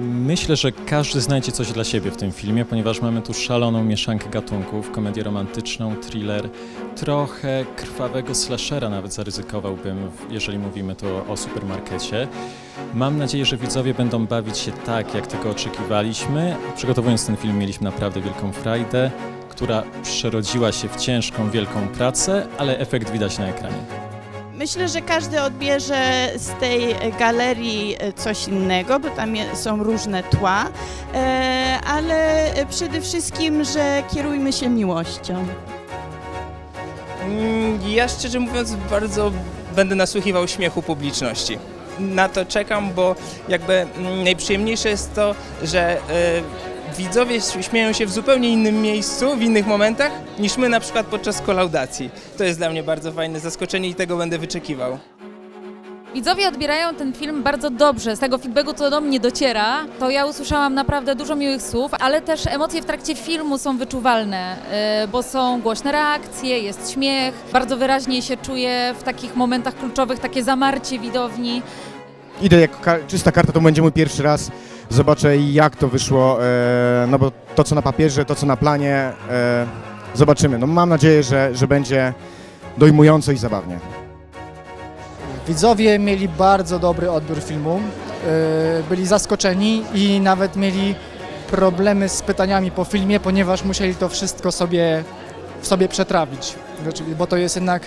Myślę, że każdy znajdzie coś dla siebie w tym filmie, ponieważ mamy tu szaloną mieszankę gatunków, komedię romantyczną, thriller, trochę krwawego slashera nawet zaryzykowałbym, jeżeli mówimy tu o supermarkecie. Mam nadzieję, że widzowie będą bawić się tak, jak tego oczekiwaliśmy. Przygotowując ten film mieliśmy naprawdę wielką frajdę, która przerodziła się w ciężką, wielką pracę, ale efekt widać na ekranie. Myślę, że każdy odbierze z tej galerii e, coś innego, bo tam są różne tła, e, ale przede wszystkim, że kierujmy się miłością. Mm, Ja szczerze mówiąc bardzo będę nasłuchiwał śmiechu publiczności. Na to czekam, bo jakby mm, najprzyjemniejsze jest to, że e, widzowie śmieją się w zupełnie innym miejscu, w innych momentach, niż my na przykład podczas kolaudacji. To jest dla mnie bardzo fajne zaskoczenie i tego będę wyczekiwał. Widzowie odbierają ten film bardzo dobrze. Z tego feedbacku, co do mnie dociera, to ja usłyszałam naprawdę dużo miłych słów, ale też emocje w trakcie filmu są wyczuwalne, yy, bo są głośne reakcje, jest śmiech. Bardzo wyraźnie się czuje w takich momentach kluczowych takie zamarcie widowni. Idę jako ka- czysta karta, to będzie mój pierwszy raz. Zobaczę jak to wyszło, e, no bo to co na papierze, to co na planie, e, zobaczymy. No mam nadzieję, że, że będzie dojmująco i zabawnie. Widzowie mieli bardzo dobry odbiór filmu, yy, byli zaskoczeni i nawet mieli problemy z pytaniami po filmie, ponieważ musieli to wszystko sobie, w sobie przetrawić. Znaczy, Bo to jest jednak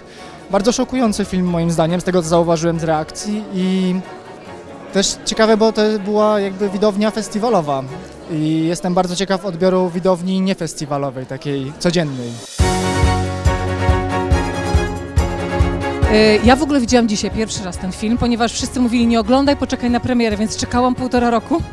bardzo szokujący film moim zdaniem, z tego co zauważyłem z reakcji i też ciekawe, bo to była jakby widownia festiwalowa i jestem bardzo ciekaw odbioru widowni niefestiwalowej, takiej codziennej. Y, Ja w ogóle widziałam dzisiaj pierwszy raz ten film, ponieważ wszyscy mówili nie oglądaj, poczekaj na premierę, więc czekałam półtora roku.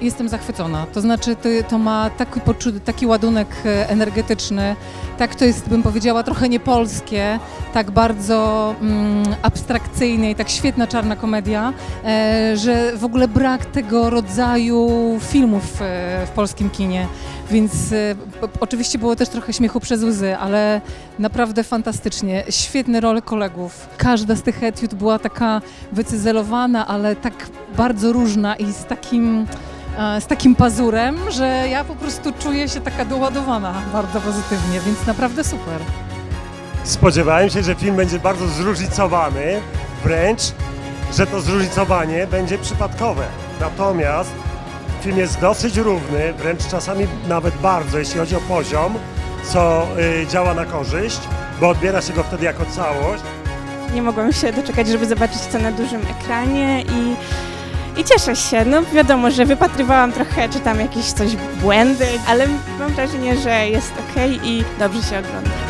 Jestem zachwycona. To znaczy, to, to ma taki, taki ładunek e, energetyczny, tak to jest, bym powiedziała, trochę niepolskie, tak bardzo mm, abstrakcyjne i tak świetna czarna komedia, e, że w ogóle brak tego rodzaju filmów e, w polskim kinie. Więc e, oczywiście było też trochę śmiechu przez łzy, ale naprawdę fantastycznie. Świetne role kolegów. Każda z tych etiud była taka wycyzelowana, ale tak bardzo różna i z takim, z takim pazurem, że ja po prostu czuję się taka doładowana bardzo pozytywnie, więc naprawdę super. Spodziewałem się, że film będzie bardzo zróżnicowany, wręcz, że to zróżnicowanie będzie przypadkowe. Natomiast film jest dosyć równy, wręcz czasami nawet bardzo, jeśli chodzi o poziom, co y, działa na korzyść, bo odbiera się go wtedy jako całość. Nie mogłam się doczekać, żeby zobaczyć to na dużym ekranie i, i cieszę się. No wiadomo, że wypatrywałam trochę, czy tam jakieś coś błędy, ale mam wrażenie, że jest ok i dobrze się ogląda.